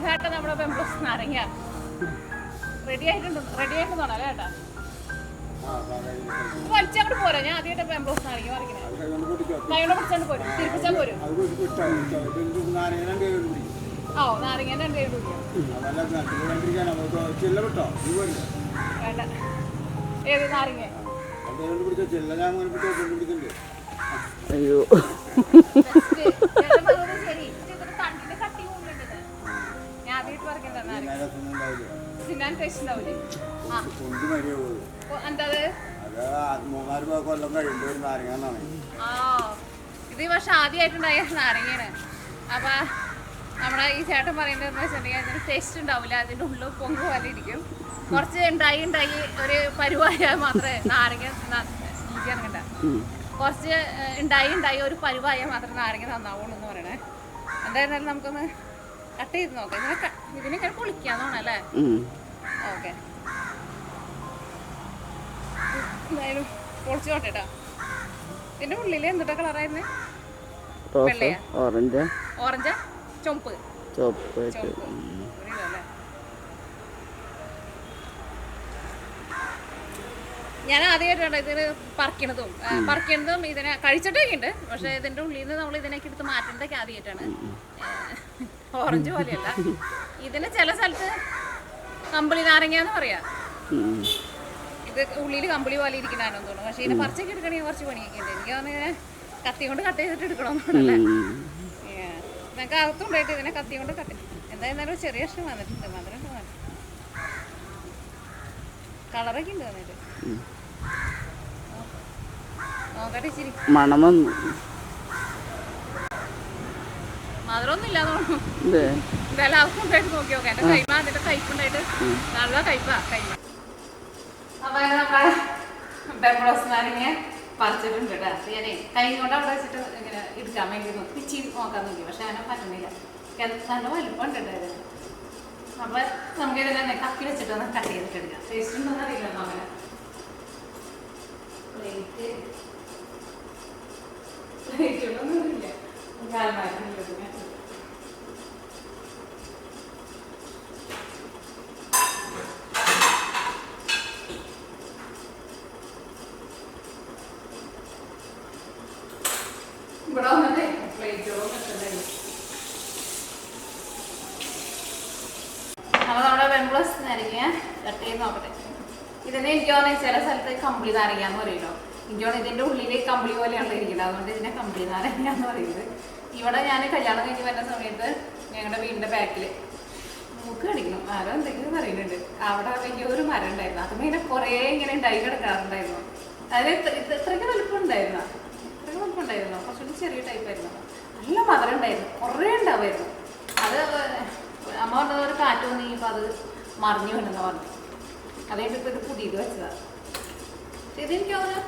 ഇതാട്ടെ നമ്മുടെ പെമ്പ്ലസ് നാരങ്ങ. റെഡി ആയിട്ടുണ്ട് റെഡി ആയിട്ടുണ്ടോ അല്ലേ ചേട്ടാ വലിച്ചങ്ങോട്ട് പോരാ. ഞാൻ ആദ്യമായിട്ട് പെമ്പ്ലസ് നാരങ്ങ പറിക്കണേ. പിടിച്ചോണ്ട് പോരും തിരിപ്പിച്ചാൽ പോരും. ഓ നാരങ്ങ രണ്ട് കൈ വേണ്ട. ഏത് നാരങ്ങ? അയ്യോ. ആ. ഇത് പക്ഷെ ആദ്യമായിട്ടുണ്ടായ നാരങ്ങയാണ്. അപ്പൊ നമ്മുടെ ഈ ചേട്ടൻ പറയുന്നത് എന്താ വെച്ചിട്ടുണ്ടെങ്കിൽ അതിന് ടേസ്റ്റ് ഉണ്ടാവില്ല. അതിന്റെ ഉള്ളിൽ പൊങ്ക് പോലെ ഇരിക്കും. കുറച്ച് ഉണ്ടായി ഉണ്ടായി ഒരു പരുവായ മാത്രമേ നാരങ്ങ ഇറങ്ങണ്ട. കുറച്ച് ഉണ്ടായി ഉണ്ടായി ഒരു പരുവായ മാത്രമേ നാരങ്ങ നന്നാവുള്ളൂ എന്ന് പറയണേ. എന്തായിരുന്നാലും നമുക്കൊന്ന് കട്ട് ചെയ്ത് നോക്കാം. ഇതിനെ ഇതിനെ ഉം. ഓക്കെ. എന്തായാലും പൊളിച്ചു കേട്ടോ ഇതിന്റെ ഉള്ളിൽ എന്തുട്ടാ കളറായിരുന്നേ വെള്ളയാ? ഓറഞ്ച് ഓറഞ്ചാ? ചുമപ്പ് ചുവപ്പ് ഞാൻ ആദ്യമായിട്ടാണ് ഇതിന് പറിക്കണതും. പറിക്കണതും ഇതിനെ കഴിച്ചിട്ടൊക്കെ ഉണ്ട് പക്ഷെ ഇതിന്റെ ഉള്ളിൽ നിന്ന് നമ്മൾ ഇതിനൊക്കെ എടുത്ത് മാറ്റുന്നതൊക്കെ ആദ്യമായിട്ടാണ് ഓറഞ്ച് പോലെയല്ല. ഇതിന് ചില സ്ഥലത്ത് കമ്പിളി നാരങ്ങ എന്ന് പറയാ ഇത് ഉള്ളിൽ കമ്പിളി പോലെ ഇരിക്കുന്നതാണെന്ന് തോന്നുന്നു. പക്ഷെ ഇതിനെ പറിച്ചൊക്കെ എടുക്കണമെങ്കിൽ കുറച്ച് പണിയൊക്കെ ഉണ്ട് എനിക്ക് തോന്നുന്നത് കത്തി കൊണ്ട് കട്ട് ചെയ്തിട്ട് എടുക്കണമെന്നുണ്ടല്ലേ ഞങ്ങൾക്ക് അകത്തുണ്ടായിട്ട് ഇതിനെ കത്തി കൊണ്ട് കട്ട്. എന്തായിരുന്നാലും ചെറിയ ഇഷ്ടം വന്നിട്ടുണ്ട്. മധുരം ഉണ്ട് കളറൊക്കെ ഉണ്ട് തോന്നിട്ട്. നോക്കട്ടെ ശരി മണം പറിച്ചിട്ടുണ്ട് കേട്ടോ. ഞാനേ കൈ കൊണ്ട് അവിടെ വെച്ചിട്ട് ഇങ്ങനെ എടുക്കാൻ വേണ്ടി നോക്കി. നോക്കാൻ നോക്കി. പക്ഷെ അങ്ങനെ പറ്റുന്നില്ല. നല്ല വലിപ്പം ഉണ്ട് കേട്ടോ ഇതിന് അപ്പൊ നമുക്ക് ഇതിനെ കത്തി വെച്ചിട്ട് ഒന്ന് കട്ട് ചെയ്തിട്ട് എടുക്കാം. ടേസ്റ്റ് ഉണ്ടോന്ന് അറിയില്ലല്ലോ അങ്ങനെ പ്ലേറ്റ് കട്ട് ചെയ്ത് നോക്കട്ടെ. കമ്പിളി പറയുമല്ലോ എനിക്ക് തോന്നുന്നു ഇതിന്റെ ഉള്ളിൽ കമ്പിളി പോലെയാണ് ഇരിക്കുന്നത്. അതുകൊണ്ട് ഇതിനെ കമ്പിളി നാരങ്ങ എന്ന് പറയുന്നത് ഇവിടെ ഞാൻ കല്യാണം കഴിഞ്ഞ് വരുന്ന സമയത്ത് ഞങ്ങളുടെ വീടിന്റെ ബാക്കിൽ മൂക്ക് കടിക്കണം. ആരോ എന്തെങ്കിലും പറയുന്നുണ്ട്. അവിടെ വലിയൊരു മരം ഉണ്ടായിരുന്നു. അത് ഇങ്ങനെ കുറേ ഇങ്ങനെ ഉണ്ടായി കിടക്കാറുണ്ടായിരുന്നു. അതായത് ഇത്ര- ഇത് ഇത്രയ്ക്ക് വലുപ്പം ഉണ്ടായിരുന്നു? ഇത്രയ്ക്ക് വലുപ്പം ഉണ്ടായിരുന്നു? കുറച്ചുകൂടി ചെറിയ ടൈപ്പ് ആയിരുന്നു. നല്ല മധുരം ഉണ്ടായിരുന്നു. കുറേ ഉണ്ടാവുമായിരുന്നു അത് അമ്മ പറഞ്ഞത് ഒരു കാറ്റ് വന്നു കഴിഞ്ഞപ്പോൾ അത് മറിഞ്ഞു വീണെന്ന് പറഞ്ഞു. അതായിട്ട് ഇപ്പോൾ ഇത് പുതിയത് വെച്ചതാണ് പക്ഷെ ഇതെനിക്ക് തോന്നുന്നു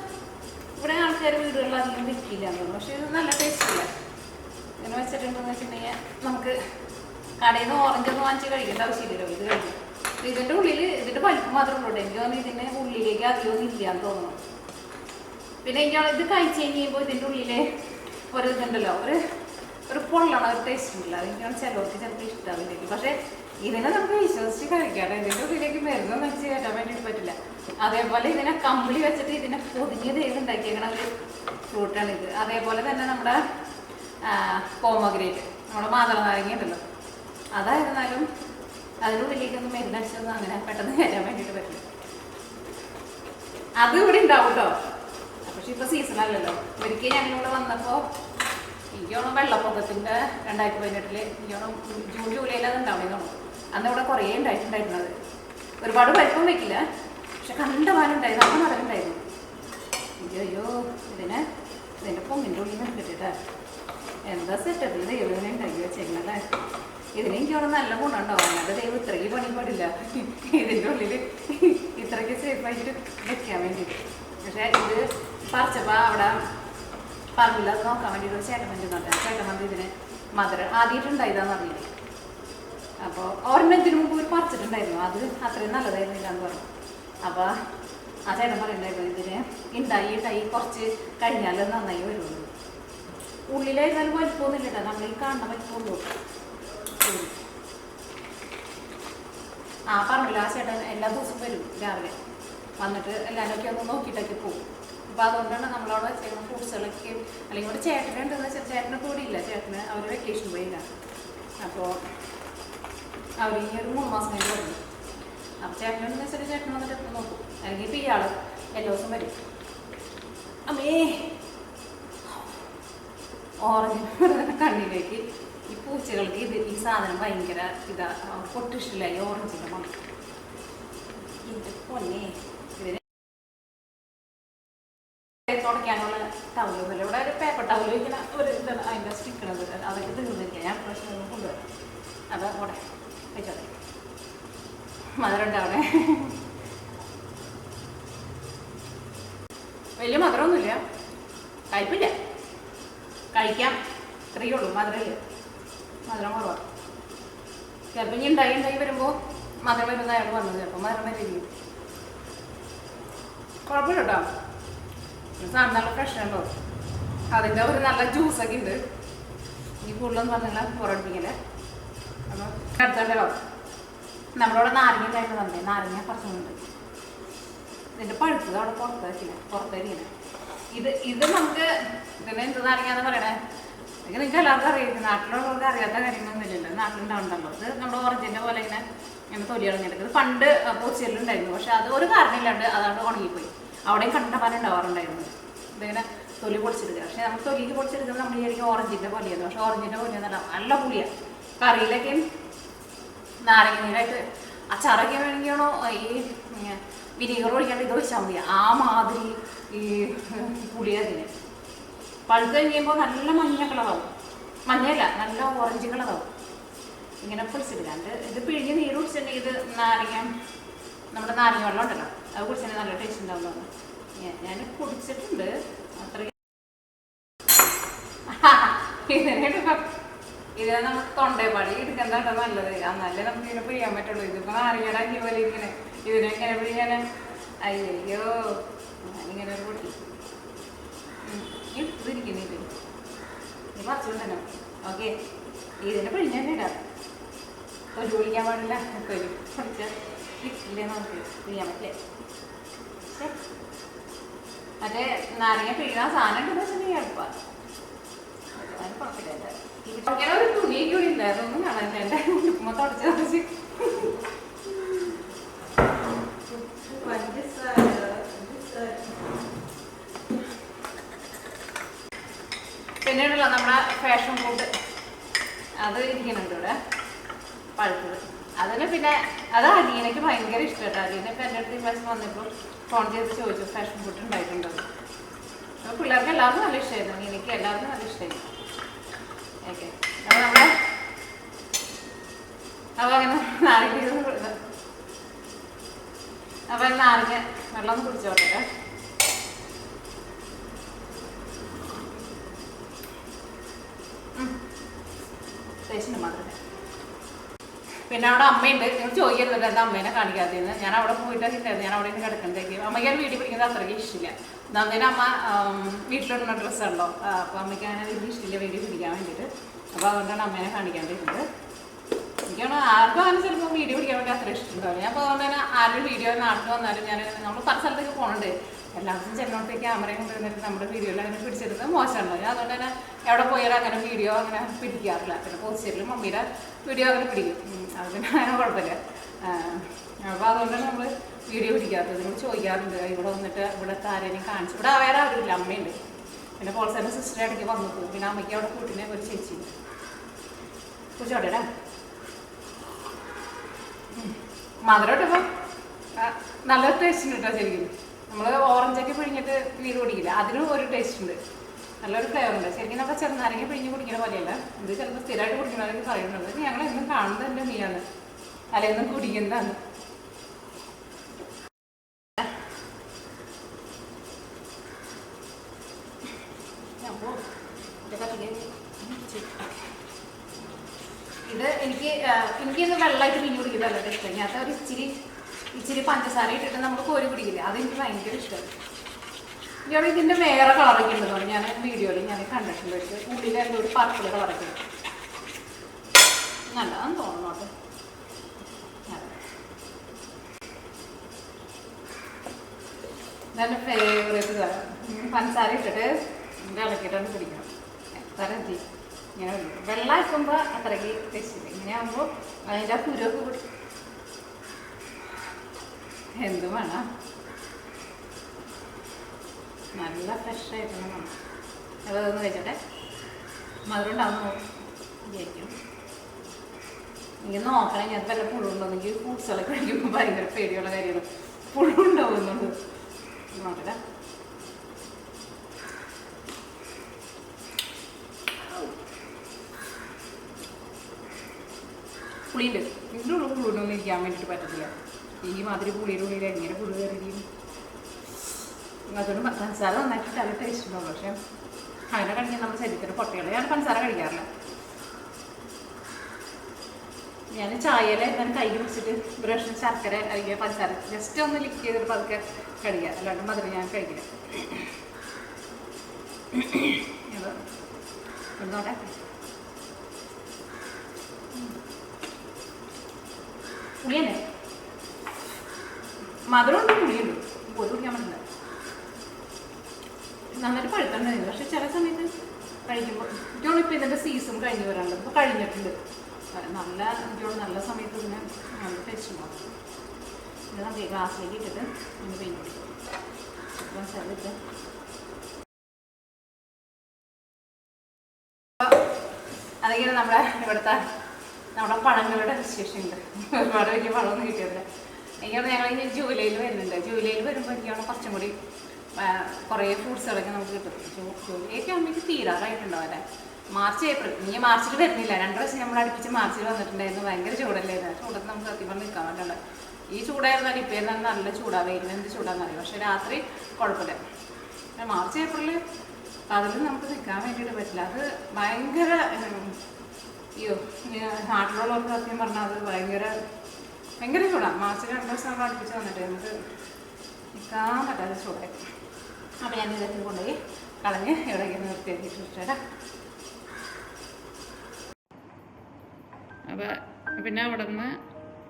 ഇവിടെ ആൾക്കാർ വീടുകളിൽ അധികം വിൽക്കില്ല എന്ന് പക്ഷെ ഇത് നല്ല ടേസ്റ്റ് ഇല്ല. ഇങ്ങനെ വെച്ചിട്ടുണ്ടെന്ന് വെച്ചിട്ടുണ്ടെങ്കിൽ നമുക്ക് കടയിൽ നിന്ന് ഓറഞ്ച് ഒന്നും വാങ്ങിച്ച് കഴിക്കേണ്ട ആവശ്യമില്ലല്ലോ. ഇത് കഴിക്കും. ഇതിന്റെ ഉള്ളിൽ ഇതിന്റെ വലിപ്പം മാത്രമേ ഉള്ളൂ എനിക്ക് തോന്നുന്നു ഇതിന്റെ ഉള്ളിലേക്ക് അധികമൊന്നും ഇല്ല എന്ന് തോന്നുന്നു. പിന്നെ തോന്നുന്നു ഇത് കഴിച്ച് കഴിയുമ്പോൾ ഇതിന്റെ ഉള്ളിലെ ഒരു ഇതുണ്ടല്ലോ ഒരു ഒരു പൊള്ളണ ഒരു ടേസ്റ്റ് ഉണ്ടല്ലോ. അത് എനിക്കാണ് ചിലവർക്ക് ചിലപ്പോൾ ഇഷ്ടമാവില്ല പക്ഷേ ഇതിനെ നമുക്ക് വിശ്വസിച്ച് കഴിക്കാം ഇതിന്റെ ഉള്ളിലേക്ക് മരുന്ന് വെച്ച് കയറ്റാൻ വേണ്ടിയിട്ട് പറ്റില്ല. അതേപോലെ ഇതിനെ കമ്പിളി വെച്ചിട്ട് ഇതിനെ പൊതിഞ്ഞത് ഉണ്ടാക്കിയേക്കണ ഒരു ഫ്രൂട്ടാണ് ഇത്. അതേപോലെ തന്നെ നമ്മുടെ പോമഗ്രേറ്റ് നമ്മുടെ മാതള നാരങ്ങ ഉണ്ടല്ലോ അതായിരുന്നാലും അതിനുള്ളിലേക്കൊന്നും മരുന്നടിച്ചൊന്നും അങ്ങനെ പെട്ടെന്ന് കയറ്റാൻ വേണ്ടിയിട്ട് പറ്റില്ല. അത് ഇവിടെ ഉണ്ടാവും കേട്ടോ പക്ഷെ ഇപ്പൊ സീസൺ അല്ലല്ലോ. ഞാൻ ഞങ്ങളിവിടെ വന്നപ്പോ എനിക്കോണം വെള്ളപ്പൊക്കത്തിന്റെ രണ്ടായിരത്തി പതിനെട്ടിൽ എനിക്കോണം ജൂൺ ജൂലൈയിൽ അത് ഉണ്ടാവുന്നു അന്ന് ഇവിടെ കുറേ ഉണ്ടായിട്ടുണ്ടായിരുന്നത് ഒരുപാട് വലിപ്പം വെക്കില്ല. പക്ഷെ കണ്ടമാനുണ്ടായിരുന്നു നല്ല മധുരമുണ്ടായിരുന്നു അയ്യോ അയ്യോ ഇതിന് ഇതിന്റെ പൊങ്ങിന്റെ ഉള്ളിൽ നിന്ന് കിട്ടിട്ടാ എന്താ സെറ്റപ്പിൽ ദൈവത്തിനെ ഉണ്ടാക്കി വെച്ചേക്കണല്ലേ ഇതിന് എനിക്ക് അവിടെ നല്ല ഗുണമുണ്ടാവും അല്ലാതെ ദൈവം ഇത്രയ്ക്ക് പണി പാടില്ല ഇതിന്റെ ഉള്ളിൽ ഇത്രയ്ക്ക് സേഫായിട്ട് വെക്കാൻ വേണ്ടിയിട്ട് പക്ഷേ ഇത് പറിച്ചപ്പോൾ അവിടെ പറഞ്ഞില്ലാതെ നോക്കാൻ വേണ്ടിയിട്ട് ഒരു ചേട്ടൻ വണ്ടി നല്ല ചേട്ടൻ വന്ന് ഇതിന് മധുരം ആദ്യമായിട്ടുണ്ടായതാന്ന് അറിയില്ല അപ്പോൾ ഒരെണ്ണത്തിന് മുമ്പ് ഒരു പറിച്ചിട്ടുണ്ടായിരുന്നു. അത് അത്രയും നല്ലതായിരുന്നില്ല എന്ന് പറഞ്ഞു. അപ്പോൾ ആ ചേട്ടൻ പറയുന്നുണ്ടായിരുന്നു ഇതിന് ഉണ്ടായി ഉണ്ടായി കുറച്ച് കഴിഞ്ഞാൽ നന്നായി വരുള്ളൂ. ഉള്ളിലായിരുന്നാലും വലിപ്പമൊന്നുമില്ല കേട്ടോ. നമ്മൾ ഈ കാണുന്ന വലിപ്പമുള്ളൂ ആ പറഞ്ഞില്ല ആ ചേട്ടൻ എല്ലാ ദിവസവും വരും രാവിലെ. വന്നിട്ട് എല്ലാവരൊക്കെ ഒന്ന് നോക്കിയിട്ടൊക്കെ പോകും. അപ്പോൾ അതുകൊണ്ടാണ് നമ്മളവിടെ ചെയ്യുന്ന ഫ്രൂട്ട്സുകളൊക്കെ അല്ലെങ്കിൽ ഇവിടെ ചേട്ടനുണ്ടെന്ന് വെച്ചാൽ ചേട്ടനെ കൂടി ഇല്ല. ചേട്ടന് അവർ വെക്കേഷൻ പോയില്ല. അപ്പോൾ അവർ ഈ ഒരു മൂന്ന് മാസം കഴിഞ്ഞ് തുടങ്ങി അപ്പോൾ ചേട്ടനുണ്ടെന്ന് വെച്ചാൽ ചേട്ടൻ വന്നിട്ട് നോക്കും. അല്ലെങ്കിൽ ഇപ്പോൾ ഇയാൾ എല്ലാ ദിവസം വരും. അമ്മേ! ഓറഞ്ച് കണ്ണിലേക്ക് ഈ പൂച്ചകൾക്ക് ഇത് ഈ സാധനം ഭയങ്കര ഇതാ പൊട്ടിഷ്ടമില്ല ഈ ഓറഞ്ചിന്റെ മണം ഇത് പൊന്നെ. ഇതിന് തുടയ്ക്കാനുള്ള ടവലുകൾ ഇവിടെ ഒരു പേപ്പർ ടവൽ ഇങ്ങനെ ഒരു ഇതാണ് അതിന്റെ സ്റ്റിക്കണത് അതൊക്കെ തീർന്നിരിക്കുക ഞാൻ പ്രശ്നമൊന്നും കൊണ്ടുവരാം. അത് അവിടെ വെച്ചോട്ടെ. മധുരമുണ്ട് വലിയ മധുരമൊന്നുമില്ല കയ്പില്ല. കഴിക്കാം. ഇത്രയേ ഉള്ളൂ. മധുരമില്ല. മധുരം കുറവാണ് ചിലപ്പോൾ ഇനി ഉണ്ടായി ഉണ്ടായി വരുമ്പോൾ മധുരം വരുന്ന അയാൾ വന്നത്. ചിലപ്പോൾ മധുരം വരികയും കുഴപ്പമില്ല കേട്ടോ. സാധനം നല്ല പ്രശ്നമുണ്ടോ അതിന്റെ ഒരു നല്ല ജ്യൂസൊക്കെ ഉണ്ട്. ഈ കൂടുതലൊന്നും പറഞ്ഞാൽ പുറടിപ്പിക്കല്ലേ അപ്പോൾ അടുത്തുണ്ടല്ലോ നമ്മളവിടെ നാരങ്ങ തന്നെ നാരങ്ങ കുറച്ചുണ്ട് ഇതിന്റെ പഴുത്തത് അവിടെ പുറത്തേക്കില്ല പുറത്തേക്കില്ല ഇത് ഇത് നമുക്ക് ഇതിനെ എന്താ അറിയാന്ന് പറയണേ? ഇത് നിങ്ങൾക്ക് എല്ലാവർക്കും അറിയാം. നാട്ടിലുള്ളവർക്ക് അറിയാത്ത കാര്യങ്ങളൊന്നുമില്ലല്ലോ. നാട്ടിലുണ്ടാവുണ്ടല്ലോ ഇത് നമ്മുടെ ഓറഞ്ചിന്റെ പോലെ ഇങ്ങനെ ഇങ്ങനെ തൊലി ഇളങ്ങിയെടുക്കും ഇത് പണ്ട് പൂച്ചയിലുണ്ടായിരുന്നു പക്ഷെ അത് ഒരു കാരണമില്ലാണ്ട് അതാണ് ഉണങ്ങിപ്പോയി. അവിടെയും കണ്ടമാനം ഉണ്ടാവാറുണ്ടായിരുന്നു. ഇതിങ്ങനെ തൊലി പൊടിച്ചെടുക്കുക പക്ഷെ നമ്മൾ തൊലിക്ക് പൊടിച്ചെടുക്കുന്നത് നമ്മൾ വിചാരിക്കും ഓറഞ്ചിന്റെ പോലെയാണ്. പക്ഷെ ഓറഞ്ചിന്റെ പോലെയൊന്നല്ല നല്ല പുളിയാണ് കറിയിലൊക്കെ നാരങ്ങ നീരായിട്ട്. അച്ചാറൊക്കെ വേണമെങ്കിയാണോ ഈ വിനീഗർ ഒഴിക്കാണ്ട് ഇത് ഒഴിച്ചാൽ മതി. ആ മാതിരി ഈ പുളിയതിന് പഴുത്ത് കഴിയുമ്പോൾ നല്ല മഞ്ഞ കളറാവും. മഞ്ഞയല്ല നല്ല ഓറഞ്ച് കളറാവും. ഇങ്ങനെ പൊളിച്ചിട്ടില്ലാണ്ട് ഇത് പിഴിഞ്ഞ് നീര് കുടിച്ചിട്ടുണ്ടെങ്കിൽ ഇത് നാരങ്ങ നമ്മുടെ നാരങ്ങ വെള്ളം ഉണ്ടല്ലോ അത് കുടിച്ചിട്ടുണ്ടെങ്കിൽ നല്ല ടേസ്റ്റ് ഉണ്ടാവും ഞാൻ കുടിച്ചിട്ടുണ്ട്. അത്ര ഇതിനായിട്ട് ഇത് നമുക്ക് തൊണ്ടേപ്പാടി എടുക്കുന്നതാണ് നല്ലത്. എന്നാലേ നമുക്ക് ഇതിനെ പിഴിയാൻ പറ്റുള്ളൂ. ഇതിപ്പോ നാരങ്ങയുടെ അരി പോലെ ഇങ്ങനെ ഇതിനെ എങ്ങനെ അയ്യോ ഇങ്ങനെ പൊട്ടി എടുത്തിരിക്കുന്നില്ല നീ പറിച്ചുകൊണ്ടല്ലോ ഓക്കെ. ഇതിനെ പിഴിഞ്ഞാൽ ഇടാം. തൊലി പൊളിക്കാൻ പാടില്ല. ഇല്ലേ നമുക്ക്? പിഴിയാൻ പറ്റില്ലേ. മറ്റേ നാരങ്ങ പിഴിയാൻ സാധനം വെച്ചിട്ടുണ്ടെങ്കിൽ എളുപ്പമാണ് അത് കുഴപ്പമില്ല. ഇങ്ങനെ ഒരു തുണിയൊക്കെ ഇവിടെ ഉണ്ട് ഒന്നും കാണാനില്ല എന്റെ ഉടുപ്പുമ്മ തുടച്ച് തുടച്ച് പഞ്ചസാര, പഞ്ചസാര. പിന്നെ നമ്മുടെ ഫാഷൻ ഫുഡ് അത് ഇരിക്കുന്നുണ്ട് ഇവിടെ. പഴുത്തത്. അതിന് പിന്നെ അത് അലീനയ്ക്ക് ഭയങ്കര ഇഷ്ടമായിട്ട് അലീന ഇപ്പം എന്റെ അടുത്ത് ക്ലാസ് വന്നപ്പോൾ ഫോൺ ചെയ്ത് ചോദിച്ചു ഫാഷൻ ഫുഡ് ഉണ്ടായിട്ടുണ്ടോ? പിള്ളേർക്ക് എല്ലാവർക്കും നല്ല ഇഷ്ടമായിരുന്നു എനിക്ക് എല്ലാവർക്കും നല്ല ഇഷ്ടമായിരുന്നു ഓക്കെ. അപ്പോൾ വെള്ളം കുടിച്ചോട്ടെ മാത്രമേ പിന്നെ അവിടെ അമ്മയുണ്ട്. നിങ്ങൾ ചോദിക്കരുതല്ലോ എന്താ അമ്മേനെ കാണിക്കാത്തതെന്ന്. ഞാൻ അവിടെ പോയിട്ട് ഞാൻ അവിടെ നിന്ന് കിടക്കണ്ടേക്ക് അമ്മയ്ക്ക് ഞാൻ വീട്ടിൽ പിടിക്കുന്നത് അത്രയ്ക്ക് ഇഷ്ടമില്ല. അന്നേരം അമ്മ വീട്ടിലിടുന്ന ഡ്രസ്സുണ്ടോ അപ്പോൾ അമ്മയ്ക്ക് അങ്ങനെ വലിയ ഇഷ്ടമില്ല വീട്ടിൽ പിടിക്കാൻ വേണ്ടിയിട്ട്. അപ്പോൾ അതുകൊണ്ടാണ് അമ്മേനെ കാണിക്കാണ്ടിരുന്നത്. എനിക്കാണ് ആർക്കും അങ്ങനെ ചിലപ്പോൾ വീഡിയോ പിടിക്കാൻ വേണ്ടി അത്ര ഇഷ്ടമുണ്ടാവില്ല. ഞാൻ അപ്പോൾ അതുകൊണ്ട് തന്നെ ആരുടെ വീഡിയോ നാട്ടിൽ വന്നാലും ഞാൻ നമ്മൾ പല സ്ഥലത്തേക്ക് പോകുന്നുണ്ട് എല്ലാവർക്കും ചെന്നോട്ടേക്ക് ക്യാമറയും കൊണ്ടുവന്നിട്ട് നമ്മുടെ വീഡിയോയിൽ അങ്ങനെ പിടിച്ചെടുത്ത് മോശമാണ് ഞാൻ അതുകൊണ്ട് തന്നെ എവിടെ പോയാലും അങ്ങനെ വീഡിയോ അങ്ങനെ പിടിക്കാറില്ല. പിന്നെ പോസ്റ്ററിലും മമ്മിയുടെ വീഡിയോ അങ്ങനെ പിടിക്കും. ഉം, അത് പിന്നെ കുഴപ്പമില്ല അപ്പോൾ അതുകൊണ്ടാണ് നമ്മൾ വീഡിയോ പിടിക്കാത്തത്. നിങ്ങൾ ചോദിക്കാറുണ്ട് ഇവിടെ വന്നിട്ട് ഇവിടെ ആരെയും കാണിച്ചു ഇവിടെ വേറെ ആരുമില്ല അമ്മയുണ്ട്. പിന്നെ പോൾസാന്റെ സിസ്റ്റർ ഇടയ്ക്ക് വന്നു പിന്നെ അമ്മയ്ക്ക് അവിടെ കൂട്ടിനെ ഒരു ചേച്ചി കുറിച്ചോട്ടേടാ മധുരം ഇട്ടപ്പം നല്ല ടേസ്റ്റ് ഉണ്ട് കേട്ടോ ശരിക്കും നമ്മൾ ഓറഞ്ചൊക്കെ പിഴിഞ്ഞിട്ട് വീട് കുടിക്കില്ല അതിനും ഒരു ടേസ്റ്റ് ഉണ്ട്. നല്ലൊരു ഫ്ലേവർ ഉണ്ട്. ശരിക്കും നമ്മുടെ ചെറുനാരങ്ങ പിഴിഞ്ഞ് കുടിക്കുന്ന പോലെയല്ല. ഇത് ചിലപ്പോൾ സ്ഥിരമായിട്ട് കുടിക്കണമെന്നൊക്കെ പറയുന്നുണ്ട്. ഞങ്ങൾ എന്നും കാണുന്നത് എന്റെ മീയാണ്. അല്ലെന്നും കുടിക്കുന്നതാണ്. ഇത് എനിക്ക് എനിക്ക് ഇന്ന് വെള്ളമായിട്ട് പിഞ്ഞു കുടിക്കുന്നത് നല്ല ഇഷ്ടം. ഞാൻ ഒരു ഇച്ചിരി ഇച്ചിരി പഞ്ചസാര ഇട്ടിട്ട് നമുക്ക് കോരി കുടിക്കില്ല? അതെനിക്ക് ഭയങ്കര ഇഷ്ടമാണ് ഇയാൾ ഇതിന്റെ വേറെ കളർ ഉണ്ടെന്നാണ് ഞാൻ വീഡിയോയിൽ ഞാൻ കണ്ടിട്ടുണ്ട്. വെച്ച് ഉള്ളിൽ ഒരു പർപ്പിൾ കളർ ഉണ്ട് നല്ലതാന്ന് തോന്നുന്നു അത്. ഇതെന്റെ ഫേവറേറ്റ് തരം പഞ്ചസാര ഇട്ടിട്ട് ഇളക്കിയിട്ടാണ് പിടിക്കണം. തരം എത്തി ഇങ്ങനെ വെള്ളം ആക്കുമ്പോൾ അത്രയ്ക്ക് ടേസ്റ്റില്ല ഇങ്ങനെ ആകുമ്പോൾ അതിന്റെ കുരുവൊക്കെ എന്ത് വേണം. നല്ല ഫ്രഷ് ആയിട്ടുള്ള മണം. അതൊന്ന് കഴിച്ചോട്ടെ. മധുരം ഉണ്ടാവുന്ന വിചാരിക്കും ഇങ്ങനെ നോക്കണം ഞാൻ വല്ല പുഴുണ്ടെങ്കിൽ ഫ്രൂട്ട്സുകളൊക്കെ കഴിക്കുമ്പോൾ ഭയങ്കര പേടിയുള്ള കാര്യമാണ്. പുഴുണ്ടാവുന്നുണ്ട് നോക്കട്ടെ. പുളിയുണ്ട് ഇതിനുള്ള എന്ന് ഇരിക്കാൻ വേണ്ടിയിട്ട് പറ്റത്തില്ല. ഈ മാതിരി പുളിയുടെ ഉള്ളിൽ എങ്ങനെ പുഴു കയറിയും അതുകൊണ്ട് പഞ്ചസാര നന്നായിട്ട് നല്ല ടേസ്റ്റ് ഉണ്ടാവും പക്ഷേ അതിനെ കഴിക്കാൻ നമ്മുടെ ശരീരത്തിന് പൊട്ടയുള്ള ഞാൻ പഞ്ചസാര കഴിക്കാറില്ല ഞാൻ ചായയിൽ ഞാൻ കൈ പിടിച്ചിട്ട് ബ്രഷിന് ശർക്കര അല്ലെങ്കിൽ പഞ്ചസാര ജസ്റ്റ് ഒന്ന് ലിക്ക് ചെയ്തിട്ട് പതുക്കെ കഴിക്കുക അല്ലാണ്ട് മധുരം ഞാൻ കഴിക്കില്ല. മധുരം പുളിയല്ലേ മധുരമുണ്ട് പുളിയുണ്ട് പോയി കുടിക്കാൻ പറ്റില്ല. നന്നായിട്ട് പഴുത്തുണ്ടായിരുന്നു പക്ഷെ ചില സമയത്ത് കഴിക്കുമ്പോൾ ഇപ്പം ഇതിന്റെ സീസൺ കഴിഞ്ഞ് വരാനുണ്ട് ഇപ്പോൾ കഴിഞ്ഞിട്ടുണ്ട്. നല്ല ഇറ്റോളം നല്ല സമയത്ത് ഇതിനെ നല്ല ടേസ്റ്റ് ഉണ്ടാവും. ഇത് നമുക്ക് ഗ്ലാസ്സിലേക്ക് ഇട്ടിട്ട് ഇങ്ങനെ പെയിൻ പിടിക്കും അതെങ്ങനെ അതിങ്ങനെ നമ്മുടെ ഇവിടുത്തെ നമ്മുടെ വിശേഷം വിശേഷമുണ്ട്. ഒരുപാട് വലിയ പണമൊന്നും കിട്ടിയത് എനിക്കത് ഞങ്ങൾ ഇനി ജൂലൈയിൽ വരുന്നുണ്ട്. ജൂലൈയിൽ വരുമ്പോൾ എനിക്കാണ് കുറച്ചും കൂടി കുറേ ഫ്രൂട്ട്സുകളൊക്കെ നമുക്ക് കിട്ടും. ജൂലൈയൊക്കെ ആകുമ്പോഴേക്ക് തീരാറായിട്ടുണ്ടാവും അല്ലേ മാർച്ച് ഏപ്രിൽ ഇനി മാർച്ചിൽ വരുന്നില്ല. രണ്ട് പ്രാവശ്യം നമ്മൾ അടുപ്പിച്ച് മാർച്ചിൽ വന്നിട്ടുണ്ടായിരുന്നു. ഭയങ്കര ആ ചൂടത്ത് നമുക്ക് സത്യം പറഞ്ഞ് നിൽക്കാൻ പറ്റില്ല ഈ ചൂടായിരുന്നാൽ ഇപ്പോൾ എന്നാൽ നല്ല ചൂടാണ് വെയിലിന് എന്ത് ചൂടാണെന്നറിയാം പക്ഷേ രാത്രി കുഴപ്പമില്ല. മാർച്ച് ഏപ്രിൽ അതിൽ നമുക്ക് നിൽക്കാൻ വേണ്ടിയിട്ട് പറ്റില്ല. അത് ഭയങ്കര അയ്യോ നാട്ടിലുള്ളവർക്ക് സത്യം പറഞ്ഞാൽ അത് ഭയങ്കര ഭയങ്കര ചൂടാണ് മാർച്ചിൽ രണ്ട് ദിവസം നമ്മൾ അടുപ്പിച്ച് വന്നിട്ട് നമുക്ക് നിൽക്കാൻ പറ്റാതെ ചൂടായി. അപ്പോൾ ഞാൻ ഇതൊക്കെ കൊണ്ടുപോയി കളഞ്ഞ് എവിടേക്ക് നിർത്തിയാക്കി ഇട്ടിട്ടാ അപ്പോൾ പിന്നെ അവിടെ നിന്ന്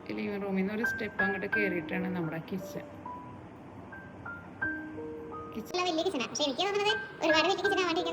ലിവിങ് റൂമിൽ നിന്ന് ഒരു സ്റ്റെപ്പ് അങ്ങോട്ട് കയറിയിട്ടാണ് നമ്മുടെ കിച്ചൺ കിച്ചൺ വലിയ കിച്ചണാണ് പക്ഷേ എനിക്ക് തോന്നുന്നത് ഒരുപാട് വലിയ കിച്ചൺ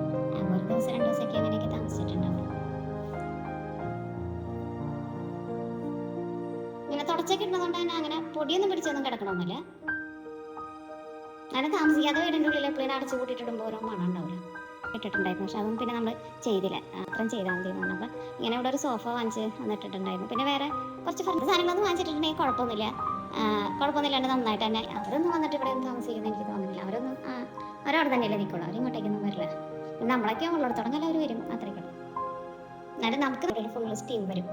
ദിവസം രണ്ട് ദിവസമൊക്കെ അങ്ങനെയൊക്കെ താമസിച്ചിട്ടുണ്ടാവും. ഇങ്ങനെ തുടച്ചൊക്കെ ഇടുന്നതുകൊണ്ട് തന്നെ അങ്ങനെ പൊടിയൊന്നും പിടിച്ചൊന്നും കിടക്കണമെന്നില്ല അങ്ങനെ താമസിക്കാതെ വീടിന്റെ ഉള്ളിൽ എപ്പോഴും അടച്ചു കൂട്ടിയിട്ടിടുമ്പോൾ ഓരോ മണം ഉണ്ടാവില്ല. ഇട്ടിട്ടുണ്ടായിരുന്നു. പക്ഷെ അതും പിന്നെ നമ്മൾ ചെയ്തില്ല. അത്രയും ചെയ്താൽ മതി എന്ന് പറഞ്ഞപ്പോൾ ഇങ്ങനെ ഇവിടെ ഒരു സോഫ വാങ്ങിച്ച് വന്നിട്ടുണ്ടായിരുന്നു പിന്നെ വേറെ കുറച്ച് ഫർണിച്ചർ സാധനങ്ങളൊന്നും വാങ്ങിച്ചിട്ടുണ്ടെങ്കിൽ കുഴപ്പമൊന്നുമില്ല. കുഴപ്പമൊന്നുമില്ലാണ്ട് നന്നായിട്ട് തന്നെ. അവരൊന്നും വന്നിട്ട് ഇവിടെ ഒന്നും താമസിക്കുന്നത് എനിക്ക് തോന്നുന്നില്ല. അവരൊന്നും അവരവിടെ തന്നെയല്ലേ നിൽക്കുള്ളൂ. അവരിങ്ങോട്ടേക്കൊന്നും വരില്ല. നമ്മളൊക്കെ ഉള്ളിടത്തോളം അവർ വരും. അത്രയ്ക്കുള്ളൂ. എന്നാലും നമുക്ക് ഫുള്ള് സ്റ്റീം വരും.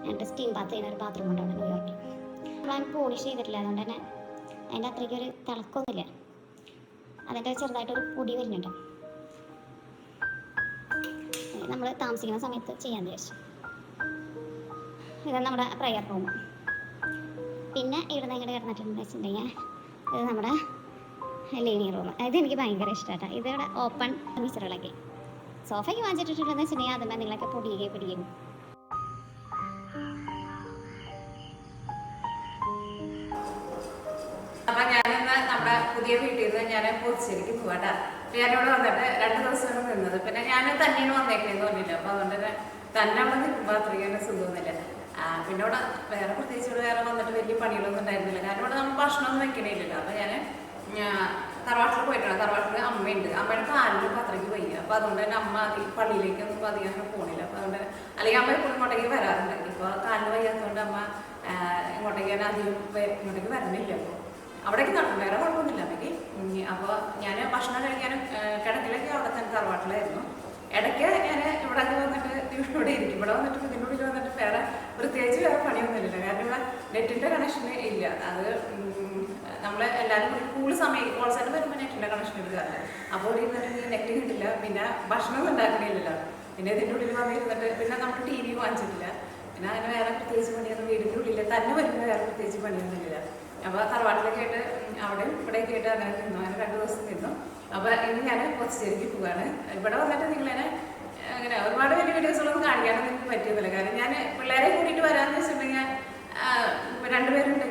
എന്നിട്ട് സ്റ്റീം ബാത്ത് ചെയ്യുന്ന ഒരു ബാത്റൂം ഉണ്ട് അവിടെ ന്യൂയോർക്കിൽ ഞാൻ പോളിഷ് ചെയ്തിട്ടില്ല. അതുകൊണ്ട് തന്നെ അതിന്റെ അത്രയ്ക്ക് ഒരു തിളക്കമൊന്നുമില്ല. അതിന്റെ ചെറുതായിട്ടൊരു പൊടി വരുന്നുണ്ട്. നമ്മൾ താമസിക്കുന്ന സമയത്ത് ചെയ്യാൻ വിചാരിച്ചു. ഇതാണ് നമ്മുടെ പ്രയർ റൂം പിന്നെ ഇവിടെ ഇങ്ങോട്ട് കിടന്നിട്ടുണ്ടെന്ന് വെച്ചിട്ടുണ്ടെങ്കിൽ ഇത് നമ്മുടെ ലിവിങ് റൂം. അത് എനിക്ക് ഭയങ്കര ഇഷ്ടമാട്ടോ ഇതോടെ ഓപ്പൺ ഫർണിച്ചറുകളൊക്കെ സോഫയ്ക്ക് വാങ്ങിച്ചിട്ടുണ്ടെന്ന് വെച്ചിട്ടുണ്ടെങ്കിൽ അതുമ്പോൾ നിങ്ങളൊക്കെ പൊടിയുകയും പിടിക്കും. അപ്പൊ ഞാനിന്ന് നമ്മുടെ പുതിയ വീട്ടിൽ നിന്ന് ഞാൻ പൊതിച്ചേരിക്ക് പോകട്ടെ അപ്പൊ ഞാനിവിടെ വന്നിട്ട് രണ്ട് ദിവസമാണ് നിന്നത്. പിന്നെ ഞാൻ തന്നെയാണ് വന്നേക്കണെന്ന് പറഞ്ഞില്ല? അപ്പൊ അതുകൊണ്ട് തന്നെ തന്നെ അവിടെ നിൽക്കുമ്പോൾ അത്രയ്ക്ക് തന്നെ സുഖമൊന്നുമില്ല പിന്നെ ഇവിടെ വേറെ പ്രത്യേകിച്ച് ഇവിടെ വേറെ വന്നിട്ട് വലിയ പണികളൊന്നും ഉണ്ടായിരുന്നില്ല. കാരണം ഇവിടെ നമ്മൾ ഭക്ഷണമൊന്നും വെക്കണില്ലല്ലോ. അപ്പൊ ഞാൻ തറവാട്ടിൽ പോയിട്ടാണ്. തറവാട്ടിൽ അമ്മയുണ്ട്. അമ്മയുടെ കാലിൽ പത്രയ്ക്ക് വയ്യ. അപ്പൊ അതുകൊണ്ട് തന്നെ അമ്മ പള്ളിയിലേക്ക് ഒന്നും ഇപ്പൊ അധികം പോണില്ല. അപ്പൊ അതുകൊണ്ട് അല്ലെങ്കിൽ അമ്മ എപ്പോഴും ഇങ്ങോട്ടേക്ക് വരാറുണ്ട്. ഇപ്പൊ കാലിന് വയ്യാത്തതുകൊണ്ട് അമ്മ ഇങ്ങോട്ടേക്ക് തന്നെ അധികം ഇങ്ങോട്ടേക്ക് വരണില്ല അപ്പോൾ അവിടേക്ക് നടക്കും വേറെ കുഴപ്പമൊന്നുമില്ല. അമ്മയ്ക്ക് അപ്പോൾ ഞാൻ ഭക്ഷണം കഴിക്കാനും കിടക്കലൊക്കെ അവിടെ തന്നെ തറവാട്ടിലായിരുന്നു. ഇടയ്ക്ക് ഞാൻ ഇവിടെ വന്നിട്ട് ഇവിടെ ഇരിക്കും. ഇവിടെ വന്നിട്ട് ഇതിന്റെ ഉള്ളിൽ വന്നിട്ട് വേറെ പ്രത്യേകിച്ച് വേറെ പണിയൊന്നുമില്ല. കാരണം ഇവിടെ നെറ്റിന്റെ കണക്ഷൻ ഇല്ല. അത് നമ്മൾ എല്ലാവരും കൂടി കൂടുതൽ സമയം കോൾ സെന്റർ വരുമ്പോൾ നെറ്റിന്റെ കണക്ഷൻ എടുക്കാറില്ല അപ്പോൾ ഇവിടെ ഇരുന്നിട്ട് നെറ്റ് കിട്ടില്ല പിന്നെ ഭക്ഷണം ഉണ്ടാക്കണില്ലല്ലോ. പിന്നെ ഇതിന്റെ ഉള്ളിൽ വന്നിരുന്നിട്ട് പിന്നെ നമ്മൾ ടി വി വാങ്ങിച്ചിട്ടില്ല. പിന്നെ അതിന് വേറെ പ്രത്യേകിച്ച് പണിയൊന്നും വീടിന്റെ ഉള്ളിൽ തന്നെ വരുമ്പോൾ വേറെ പ്രത്യേകിച്ച് പണിയൊന്നുമില്ല അപ്പോൾ തറവാട്ടിലൊക്കെ ആയിട്ട് അവിടെ അവിടെയും ഇവിടെയൊക്കെ ആയിട്ട് അങ്ങനെ നിന്നു. അങ്ങനെ രണ്ട് ദിവസം നിന്നു. അപ്പോൾ ഇനി ഞാൻ പൊച്ചേരിക്ക് പോവാണ്. ഇവിടെ വന്നിട്ട് നിങ്ങളെന്നെ അങ്ങനെ ഒരുപാട് വലിയ വീഡിയോസുകളൊന്നും കാണിക്കാനൊന്നും എനിക്ക് പറ്റിയതല്ല കാരണം ഞാൻ പിള്ളേരെ കൂട്ടിയിട്ട് വരാമെന്ന് വെച്ചിട്ടുണ്ടെങ്കിൽ രണ്ടുപേരുണ്ട്.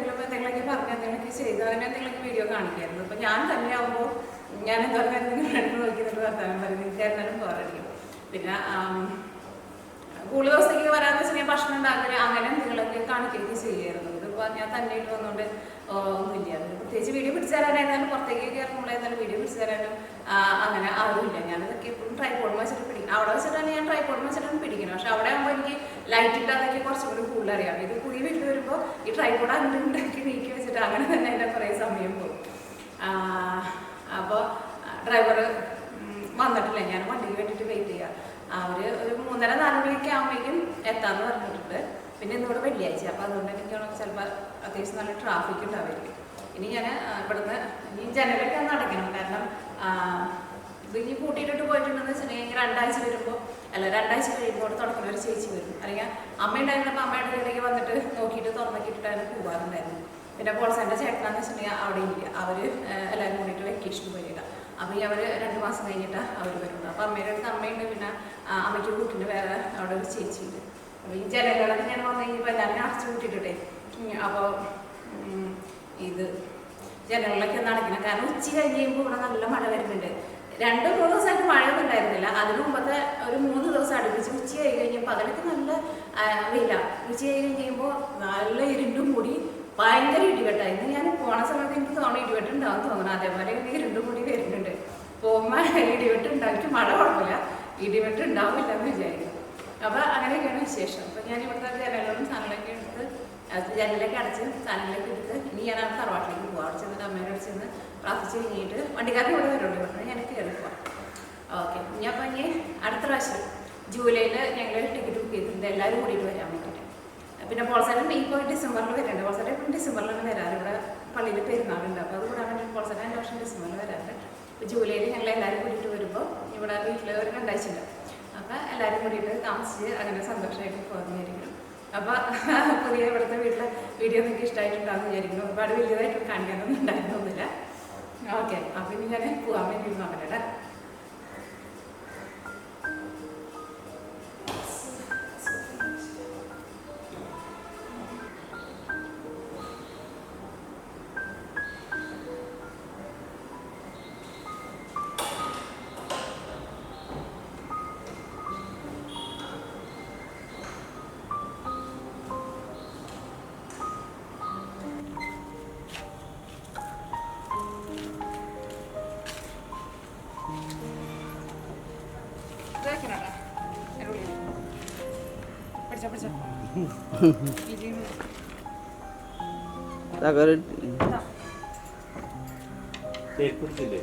പറഞ്ഞ് എന്തെങ്കിലുമൊക്കെ ചെയ്തു അതിന് എന്തെങ്കിലുമൊക്കെ വീഡിയോ കാണിക്കായിരുന്നു. അപ്പം ഞാൻ തന്നെ ആകുമ്പോൾ ഞാൻ എന്താ പറയുക നിങ്ങൾ രണ്ട് നോക്കി നിന്നിട്ട് വർത്താനം പറയുന്നത് എനിക്കായിരുന്നാലും പോരടിക്കും. പിന്നെ കൂടുതൽ ദിവസത്തേക്ക് വരാമെന്ന് വെച്ചാൽ ഭക്ഷണം ഉണ്ടാക്കൽ അങ്ങനെ എന്തെങ്കിലുമൊക്കെ കാണിക്കുകയൊക്കെ ചെയ്യായിരുന്നു. ഇതിപ്പോൾ ഞാൻ തന്നെ ഇട്ട് വന്നുകൊണ്ട് ഒന്നുമില്ല. പ്രത്യേകിച്ച് വീഡിയോ പിടിച്ചു തരാനായിരുന്നാലും പുറത്തേക്ക് കയറുമ്പോഴായിരുന്നാലും വീഡിയോ പിടിച്ചു തരാനും അങ്ങനെ ആരുമില്ല. ഞാനിതൊക്കെ എപ്പോഴും ട്രൈപോഡ് വെച്ചിട്ട് പിടിക്കും അവിടെ വെച്ചിട്ടാണ് ഞാൻ ട്രൈപോഡ് വെച്ചിട്ടാണ് പിടിക്കുന്നത് പക്ഷെ അവിടെ ആകുമ്പോൾ എനിക്ക് ലൈറ്റ് ഇട്ടാതൊക്കെ കുറച്ചും കൂടി കൂടുതൽ അറിയാം ഇത് പുതിയ വീട്ടിൽ വരുമ്പോൾ ഈ ട്രൈപോഡ് അങ്ങോട്ട് ഉണ്ടാക്കി നീക്കി വെച്ചിട്ട് അങ്ങനെ തന്നെ എന്റെ കുറേ സമയം പോകും. അപ്പോൾ ഡ്രൈവർ വന്നിട്ടില്ല. ഞാൻ വണ്ടിക്ക് വേണ്ടിയിട്ട് വെയിറ്റ് ചെയ്യുക അവർ ഒരു മൂന്നര നാല് മണിയൊക്കെ ആകുമ്പോഴേക്കും എത്താമെന്ന് പറഞ്ഞിട്ടുണ്ട്. പിന്നെ ഇന്നോട് വെള്ളിയാഴ്ച. അപ്പോൾ അതുകൊണ്ട് എനിക്ക് ചിലപ്പോൾ അത്യാവശ്യം നല്ല ട്രാഫിക് ഉണ്ടാവില്ല ഇനി ഞാൻ ഇവിടുന്ന് ഇനി ജനലൊക്കെ ഒന്ന് അടയ്ക്കണം കാരണം ഇത് ഇനി കൂട്ടിയിട്ടിട്ട് പോയിട്ടുണ്ടെന്ന് വെച്ചിട്ടുണ്ടെങ്കിൽ രണ്ടാഴ്ച വരുമ്പോൾ അല്ല രണ്ടാഴ്ച കഴിയുമ്പോൾ തുടക്കുന്ന ഒരു ചേച്ചി വരും. അല്ലെങ്കിൽ അമ്മ ഉണ്ടായിരുന്നപ്പോൾ അമ്മയുടെ വീട്ടിലേക്ക് വന്നിട്ട് നോക്കിയിട്ട് തുറന്നിട്ടിട്ടാണ് പോകാറുണ്ടായിരുന്നു പിന്നെ പോൾസാന്റെ ചേട്ടനാന്ന് വെച്ചിട്ടുണ്ടെങ്കിൽ അവിടെ ഇല്ല അവർ എല്ലാവരും കൂടിയിട്ട് വെക്കേഷൻ വരിക അപ്പോൾ ഈ അവർ രണ്ട് മാസം കഴിഞ്ഞിട്ട് അവർ വരുന്നത്. അപ്പോൾ അമ്മയുടെ അടുത്ത് അമ്മയുണ്ട് പിന്നെ അമ്മയ്ക്ക് കൂട്ടിന്റെ വേറെ അവിടെ ഒരു ചേച്ചിയുണ്ട്. അപ്പോൾ ഈ ജനങ്ങളൊക്കെ ഞാൻ വന്നു കഴിഞ്ഞപ്പോൾ എല്ലാവരും അടച്ചു കൂട്ടിയിട്ടെ അപ്പോൾ ഇത് ജനങ്ങളിലൊക്കെ നടക്കണം കാരണം ഉച്ച കഴിഞ്ഞ് കഴിയുമ്പോൾ ഇവിടെ നല്ല മഴ വരുന്നുണ്ട്. രണ്ട് മൂന്ന് ദിവസമായിട്ട് മഴയൊന്നും ഉണ്ടായിരുന്നില്ല. അതിനു മുമ്പത്തെ ഒരു മൂന്ന് ദിവസം അടുപ്പിച്ച് ഉച്ച ആയി കഴിഞ്ഞപ്പോൾ പകലൊക്കെ നല്ല വെയില. ഉച്ച ആയി കഴിയുമ്പോൾ നല്ല ഇരുണ്ടും കൂടി ഭയങ്കര ഇടിവെട്ടായി ഇന്ന് ഞാൻ പോണ സമയത്ത് എനിക്ക് തോന്നുന്നു ഇടിവെട്ടുണ്ടാവും തോന്നണം അതേപോലെ എനിക്ക് ഇരുണ്ടും കൂടി വരുന്നുണ്ട്. പോകുമ്പോൾ ഇടിവെട്ടുണ്ടാക്കി മഴ കുഴപ്പമില്ല ഇടിവെട്ടുണ്ടാവില്ല എന്ന് വിചാരിക്കും അപ്പോൾ അങ്ങനെയൊക്കെയാണ് വിശേഷം. അപ്പോൾ ഞാൻ ഇവിടുത്തെ ജനലും സാധനങ്ങളൊക്കെ എടുത്ത് ജനലൊക്കെ അടച്ച് സാധനങ്ങളൊക്കെ എടുത്ത് ഇനി ഞാൻ തറവാട്ടിലേക്ക് പോകാം അവിടെ ചെന്നിട്ട് അമ്മേനോട് ചെന്ന് പ്രാർത്ഥിച്ച് കഴിഞ്ഞിട്ട് വണ്ടിക്കാരൻ ഇവിടെ വരുള്ളൂ പറഞ്ഞു ഞാൻ കയറി പോവാം. ഓക്കെ. ഞാൻ അപ്പം അടുത്ത പ്രാവശ്യം ജൂലൈയിൽ ഞങ്ങൾ ടിക്കറ്റ് ബുക്ക് ചെയ്തിട്ടുണ്ട് എല്ലാവരും കൂടിയിട്ട് വരാൻ വേണ്ടിയിട്ട് പിന്നെ പോൾസേട്ടൻ ഇപ്പോൾ ഡിസംബറിൽ വരുന്നുണ്ട് പോളസാരൻ ഇപ്പം ഡിസംബറിലാണ് വരാറ്. ഇവിടെ പള്ളിയിൽ പെരുന്നാളുണ്ട്. അപ്പോൾ അത് കൂടാൻ വേണ്ടി പോൾസേട്ടൻ എന്റെ വർഷം ഡിസംബറിൽ വരാറുണ്ട്. ഇപ്പോൾ ജൂലൈയിൽ ഞങ്ങൾ എല്ലാവരും കൂടിയിട്ട് വരുമ്പോൾ ഇവിടെ വീട്ടിൽ ഒരു രണ്ടാഴ്ച ഉണ്ട് അപ്പോൾ എല്ലാവരും കൂടിയിട്ട് താമസിച്ച് അങ്ങനെ സന്തോഷമായിട്ട് പോകുന്നതായിരിക്കും അപ്പോൾ പുതിയ ഇവിടുത്തെ വീട്ടിലെ വീഡിയോ നിങ്ങൾക്ക് ഇഷ്ടമായിട്ടുണ്ടാകുമെന്ന് വിചാരിക്കുന്നു. ഒരുപാട് വലിയതായിട്ട് കാണിക്കാനൊന്നും ഉണ്ടായിരുന്നൊന്നുമില്ല. ഓക്കെ അപ്പം ഇനി ഞാൻ പോകാൻ വേണ്ടി তারপরে তেলকুট দিলে